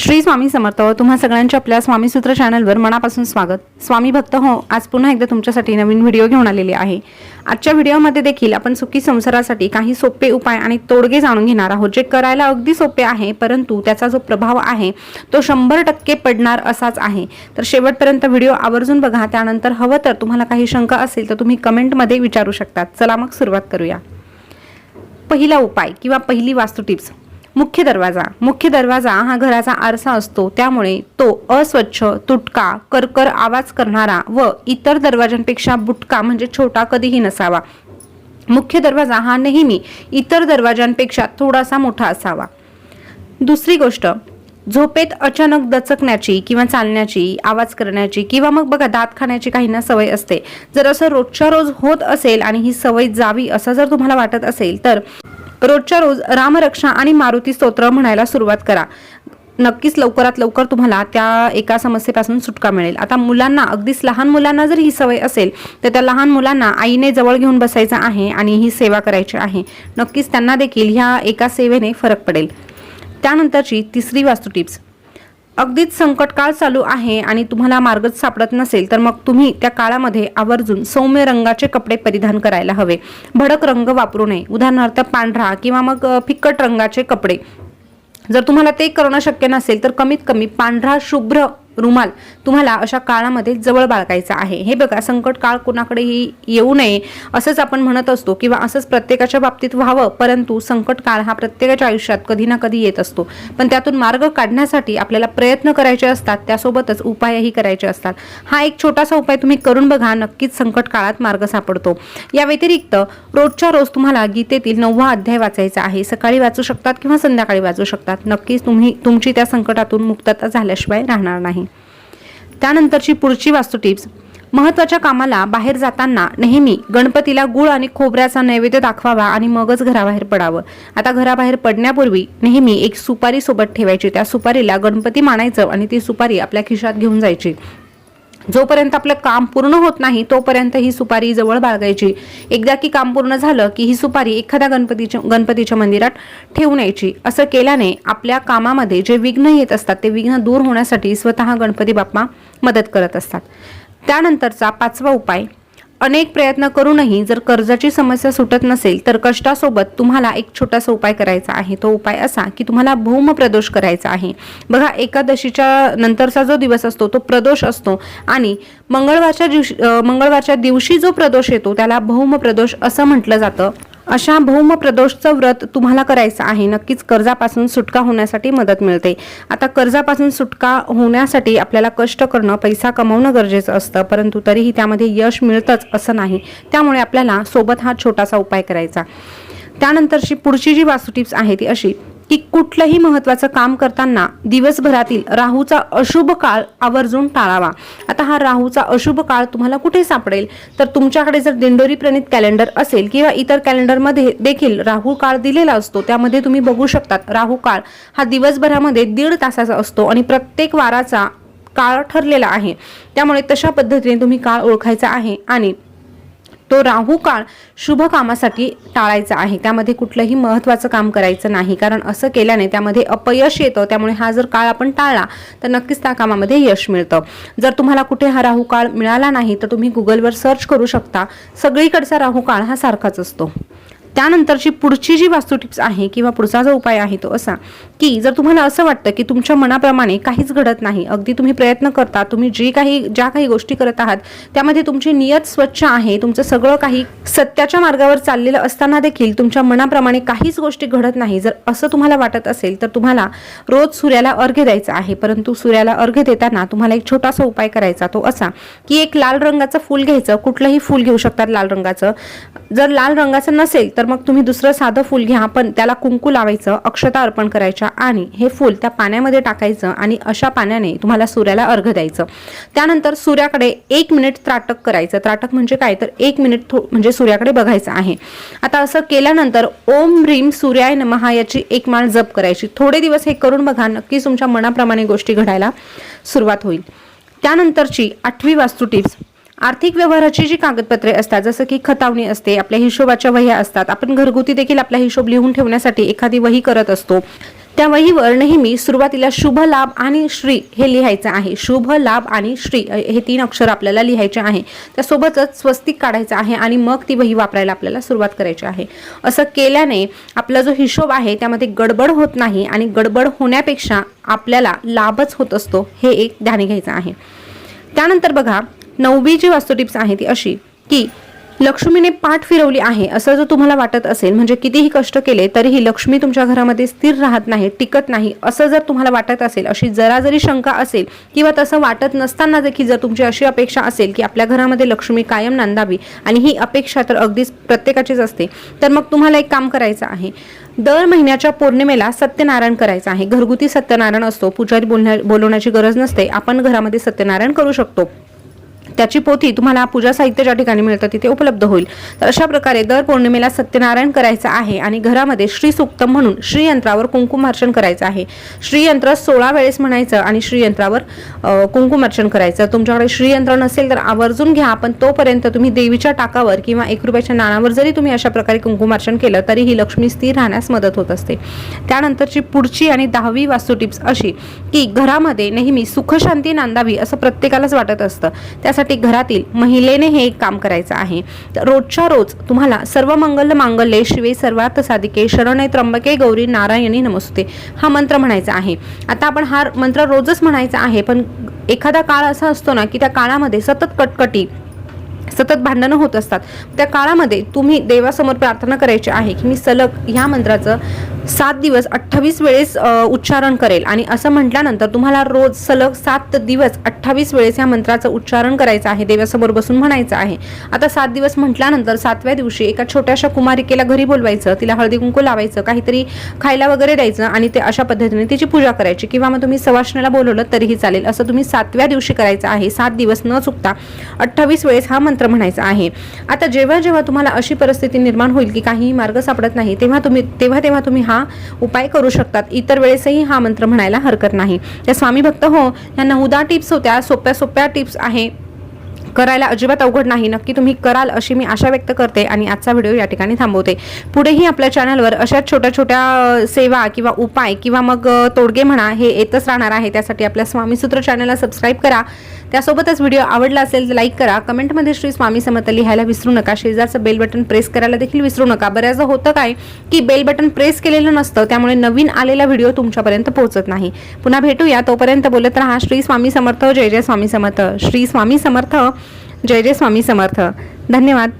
श्री स्वामी समर्थ तुम्हा सगळ्यांच्या आपल्या स्वामी सूत्र चॅनलवर मनापासून स्वागत. स्वामी भक्त हो आज पुन्हा एकदा तुमच्यासाठी नवीन व्हिडिओ घेऊन आलेले आहे. आजच्या व्हिडिओमध्ये देखील आपण सुखी संसारासाठी काही सोपे उपाय आणि तोडगे जाणून घेणार आहोत जे करायला अगदी सोपे आहे परंतु त्याचा जो प्रभाव आहे तो शंभर टक्के पडणार असाच आहे. तर शेवटपर्यंत व्हिडिओ आवर्जून बघा त्यानंतर हवं तर तुम्हाला काही शंका असेल तर तुम्ही कमेंटमध्ये विचारू शकतात. चला मग सुरुवात करूया. पहिला उपाय किंवा पहिली वास्तू टिप्स. मुख्य दरवाजा. मुख्य दरवाजा हा घराचा आरसा असतो. त्यामुळे तो अस्वच्छ तुटका करकर आवाज करणारा व इतर दरवाजांपेक्षा बुटका म्हणजे छोटा कधीही नसावा. मुख्य दरवाजा हा नेहमी इतर दरवाजांपेक्षा थोडासा मोठा असावा. दुसरी गोष्ट झोपेत अचानक दचकण्याची किंवा चालण्याची आवाज करण्याची किंवा मग बघा दात खाण्याची काहींना सवय असते. जर असं रोजच्या रोज होत असेल आणि ही सवय जावी असं जर तुम्हाला वाटत असेल तर रोजच्या रोज रामरक्षा आणि मारुती स्तोत्र म्हणायला सुरुवात करा. नक्कीच लवकरात लवकर तुम्हाला त्या एका समस्येपासून सुटका मिळेल. आता मुलांना अगदीच लहान मुलांना जर ही सवय असेल तर त्या लहान मुलांना आईने जवळ घेऊन बसायचं आहे आणि ही सेवा करायची आहे. नक्कीच त्यांना देखील ह्या एका सेवेने फरक पडेल. त्यानंतरची तिसरी वास्तू टिप्स. अगदीच संकटकाळ चालू आहे आणि तुम्हाला मार्गच सापडत नसेल तर मग तुम्ही त्या काळामध्ये आवर्जून सौम्य रंगाचे कपडे परिधान करायला हवे. भडक रंग वापरू नये. उदाहरणार्थ पांढरा किंवा मग फिकट फिक्कट रंगाचे कपडे. जर तुम्हाला ते करणं शक्य नसेल तर कमीत कमी पांढरा शुभ्र रुमाल. तुम्हाला अशा काळामध्ये जवळ बाळगायचा आहे. हे बघा संकट काळ कोणाकडेही येऊ नये असंच आपण म्हणत असतो किंवा असंच प्रत्येकाच्या बाबतीत व्हावं परंतु संकट काळ हा प्रत्येकाच्या आयुष्यात कधी ना कधी येत असतो. पण त्यातून मार्ग काढण्यासाठी आपल्याला प्रयत्न करायचे असतात त्यासोबतच उपायही करायचे असतात. हा एक छोटासा उपाय तुम्ही करून बघा नक्कीच संकट काळात मार्ग सापडतो. या व्यतिरिक्त रोजच्या रोज तुम्हाला गीतेतील नववा अध्याय वाचायचा आहे. सकाळी वाचू शकतात किंवा संध्याकाळी वाचू शकतात. नक्कीच तुम्ही तुमची त्या संकटातून मुक्तता झाल्याशिवाय राहणार नाही. त्यानंतरची पुढची वास्तू टिप्स. महत्त्वाच्या कामाला बाहेर जाताना नेहमी गणपतीला गुळ आणि खोबऱ्याचा नैवेद्य दाखवावा आणि मगच घराबाहेर पडावं. आता घराबाहेर पडण्यापूर्वी नेहमी एक सुपारी सोबत ठेवायची. त्या सुपारीला गणपती मानायचं आणि ती सुपारी आपल्या खिशात घेऊन जायची. जोपर्यंत आपलं काम पूर्ण होत नाही तोपर्यंत ही सुपारी जवळ बाळगायची. एकदा की काम पूर्ण झालं की ही सुपारी एखाद्या गणपतीच्या गणपतीच्या मंदिरात ठेवून यायची असं केल्याने आपल्या कामामध्ये जे विघ्न येत असतात ते विघ्न दूर होण्यासाठी स्वतः गणपती बाप्पा मदत करत असतात. त्यानंतरचा पाचवा उपाय अनेक प्रयत्न करूनही जर कर्जाची समस्या सुटत नसेल तर कष्टासोबत तुम्हाला एक छोटासा उपाय करायचा आहे. तो उपाय असा की तुम्हाला भौम प्रदोष करायचा आहे. बघा एकादशीच्या नंतरचा जो दिवस असतो तो प्रदोष असतो. आणि मंगळवारच्या दिवशी मंगळवारच्या दिवशी जो प्रदोष येतो त्याला भौम प्रदोष असं म्हटलं जातं. अशा भौम प्रदोषचं व्रत तुम्हाला करायचं आहे. नक्कीच कर्जापासून सुटका होण्यासाठी मदत मिळते. आता कर्जापासून सुटका होण्यासाठी आपल्याला कष्ट करणं पैसा कमवणं गरजेचं असतं. परंतु तरीही त्यामध्ये यश मिळतंच असं नाही. त्यामुळे आपल्याला सोबत हा छोटासा उपाय करायचा. त्यानंतरची पुढची जी वास्तू टिप्स आहे ती अशी. की कुठलंही महत्त्वाचं काम करताना दिवसभरातील राहूचा अशुभ काळ आवर्जून टाळावा. आता हा राहूचा अशुभ काळ तुम्हाला कुठे सापडेल? तर तुमच्याकडे जर दिंडोरी प्रणित कॅलेंडर असेल किंवा इतर कॅलेंडरमध्ये देखील राहू काळ दिलेला असतो त्यामध्ये तुम्ही बघू शकतात राहू काळ हा दिवसभरामध्ये दीड तासाचा असतो आणि प्रत्येक वाराचा काळ ठरलेला आहे. त्यामुळे तशा पद्धतीने तुम्ही काळ ओळखायचा आहे आणि तो राहू काळ शुभ कामासाठी टाळायचा आहे. त्यामध्ये कुठलंही महत्त्वाचं काम करायचं नाही. कारण असं केल्याने त्यामध्ये अपयश येतं. त्यामुळे हा जर काळ आपण टाळला तर नक्कीच त्या कामामध्ये यश मिळतं. जर तुम्हाला कुठे हा राहू काळ मिळाला नाही तर तुम्ही गुगलवर सर्च करू शकता. सगळीकडचा राहू काळ हा सारखाच असतो. त्यानंतरची पुढची जी वास्तू टिप्स आहे किंवा पुढचा जो उपाय आहे तो असा की जर तुम्हाला असं वाटतं की तुमच्या मनाप्रमाणे काहीच घडत नाही अगदी तुम्ही प्रयत्न करता तुम्ही जी काही ज्या काही गोष्टी करत आहात त्यामध्ये तुमची नियत स्वच्छ आहे तुमचं सगळं काही सत्याच्या मार्गावर चाललेलं असताना देखील तुमच्या मनाप्रमाणे काहीच गोष्टी घडत नाही. जर असं तुम्हाला वाटत असेल तर तुम्हाला रोज सूर्याला अर्घ्य द्यायचा आहे परंतु सूर्याला अर्घ्य देताना तुम्हाला एक छोटासा उपाय करायचा तो असा की एक लाल रंगाचं फूल घ्यायचं कुठलंही फूल घेऊ शकतात लाल रंगाचं. जर लाल रंगाचं नसेल तर मग तुम्ही दुसरं साधं फूल घ्या. पण त्याला कुंकू लावायचं अक्षता अर्पण करायच्या आणि हे फूल त्या पाण्यामध्ये टाकायचं आणि अशा पाण्याने तुम्हाला सूर्याला अर्घ द्यायचं. त्यानंतर सूर्याकडे एक मिनिट त्राटक करायचं. त्राटक म्हणजे काय? तर एक मिनिट थो म्हणजे सूर्याकडे बघायचं आहे. आता असं केल्यानंतर ओम ह्रीम सूर्याय नमहा याची एक माळ जप करायची. थोडे दिवस हे करून बघा नक्कीच तुमच्या मनाप्रमाणे गोष्टी घडायला सुरुवात होईल. त्यानंतरची आठवी वास्तू टिप्स. आर्थिक व्यवहाराची जी कागदपत्रे असतात जसं की खतावणी असते आपल्या हिशोबाच्या वह्या असतात आपण घरगुती देखील आपला हिशोब लिहून ठेवण्यासाठी एखादी वही करत असतो. त्या वहीवर नेहमी सुरुवातीला शुभ लाभ आणि श्री हे लिहायचं आहे. शुभ लाभ आणि श्री हे तीन अक्षर आपल्याला लिहायचे आहे. त्यासोबतच स्वस्तिक काढायचं आहे आणि मग ती वही वापरायला आपल्याला सुरुवात करायची आहे. असं केल्याने आपला जो हिशोब आहे त्यामध्ये गडबड होत नाही आणि गडबड होण्यापेक्षा आपल्याला लाभच होत असतो हे एक ध्याने घ्यायचं आहे. त्यानंतर बघा नववी जी वास्तू टिप्स आहे ती अशी की लक्ष्मीने पाठ फिरवली आहे असं जर तुम्हाला वाटत असेल म्हणजे कितीही कष्ट केले तरीही लक्ष्मी तुमच्या घरामध्ये स्थिर राहत नाही टिकत नाही असं जर तुम्हाला वाटत असेल अशी जरा जरी शंका असेल किंवा तसं वाटत नसताना देखील जर तुमची अशी अपेक्षा असेल की आपल्या घरामध्ये लक्ष्मी कायम नांदावी आणि ही अपेक्षा तर अगदीच प्रत्येकाचीच असते तर मग तुम्हाला एक काम करायचं आहे. दर महिन्याच्या पौर्णिमेला सत्यनारायण करायचं आहे. घरगुती सत्यनारायण असतो. पुजारी बोलण्या बोलवण्याची गरज नसते. आपण घरामध्ये सत्यनारायण करू शकतो. त्याची पोथी तुम्हाला पूजा साहित्य ज्या ठिकाणी मिळतं तिथे उपलब्ध होईल. तर अशा प्रकारे दर पौर्णिमेला सत्यनारायण करायचं आहे आणि घरामध्ये श्री म्हणून श्रीयंत्रावर कुंकुमार्चन करायचं आहे. श्रीयंत्र सोळा वेळेस म्हणायचं आणि श्रीयंत्रावर कुंकुमार्चन करायचं. तुमच्याकडे श्रीयंत्र नसेल तर आवर्जून घ्या पण तोपर्यंत तुम्ही देवीच्या टाकावर किंवा एक रुपयाच्या नाण्यावर जरी तुम्ही अशा प्रकारे कुंकुमार्चन केलं तरी ही लक्ष्मी स्थिर राहण्यास मदत होत असते. त्यानंतरची पुढची आणि दहावी वास्तू टिप्स अशी की घरामध्ये नेहमी सुखशांती नांदावी असं प्रत्येकालाच वाटत असतं. त्यासाठी घरातील महिलेने हे एक काम करायचं आहे. तर रोजच्या रोज तुम्हाला सर्व मंगल मांगल्ये शिवे सर्वार्थ साधिके शरणे त्र्यंबके गौरी नारायणी नमस्ते. हा मंत्र म्हणायचा आहे. आता आपण हा मंत्र रोजच म्हणायचा आहे पण एखादा काळ असा असतो ना की त्या काळामध्ये सतत कटकटी सतत भांडणं होत असतात. त्या काळामध्ये तुम्ही देवासमोर प्रार्थना करायची आहे की मी सलग ह्या मंत्राचं सात दिवस अठ्ठावीस वेळेस उच्चारण करेल. आणि असं म्हटल्यानंतर तुम्हाला रोज सलग सात दिवस अठ्ठावीस वेळेस ह्या मंत्राचं उच्चारण करायचं आहे देवासमोर बसून म्हणायचं आहे. आता सात दिवस म्हटल्यानंतर सातव्या दिवशी एका छोट्याशा कुमारिकेला घरी बोलवायचं तिला हळदी कुंकू लावायचं काहीतरी खायला वगैरे द्यायचं आणि ते अशा पद्धतीने तिची पूजा करायची. किंवा मग तुम्ही सवाष्णीला बोलवलं तरीही चालेल. असं तुम्ही सातव्या दिवशी करायचं आहे. सात दिवस न चुकता अठ्ठावीस वेळेस हा मंत्र म्हणायचा आहे. आता जेव्हा जेव्हा तुम्हाला अशी परिस्थिती निर्माण होईल की काही मार्ग सापडत नाही तेव्हा तुम्ही तेव्हा तेव्हा तुम्ही हा उपाय करू शकतात. इतर वेळेसही हा मंत्र म्हणायला हरकत नाही. त्या स्वामी भक्त हो ह्या नऊदा टिप्स होत्या. सोप्या सोप्या टिप्स आहे. करायला अजिबात अवघड नाही. नक्की तुम्ही कराल अशी मी आशा व्यक्त करते आणि आजचा व्हिडिओ या ठिकाणी थांबवते. पुढेही आपल्या चॅनलवर अशाच छोट्या छोट्या सेवा किंवा उपाय किंवा मग तोडगे म्हणा हे येतच राहणार आहे. त्यासाठी आपल्या स्वामीसूत्र चॅनलला सबस्क्राईब करा. त्यासोबतच व्हिडिओ आवडला असेल तर लाईक करा. कमेंटमध्ये श्री स्वामी समर्थ लिहायला विसरू नका. शेजारचं बेल बटन प्रेस करायला देखील विसरू नका. बऱ्याचदा होतं काय की बेल बटन प्रेस केलेलं नसतं त्यामुळे नवीन आलेला व्हिडिओ तुमच्यापर्यंत पोहोचत नाही. पुन्हा भेटूया. तोपर्यंत बोलत राहा. श्री स्वामी समर्थ जय जय स्वामी समर्थ. श्री स्वामी समर्थ जय जय स्वामी समर्थ. धन्यवाद.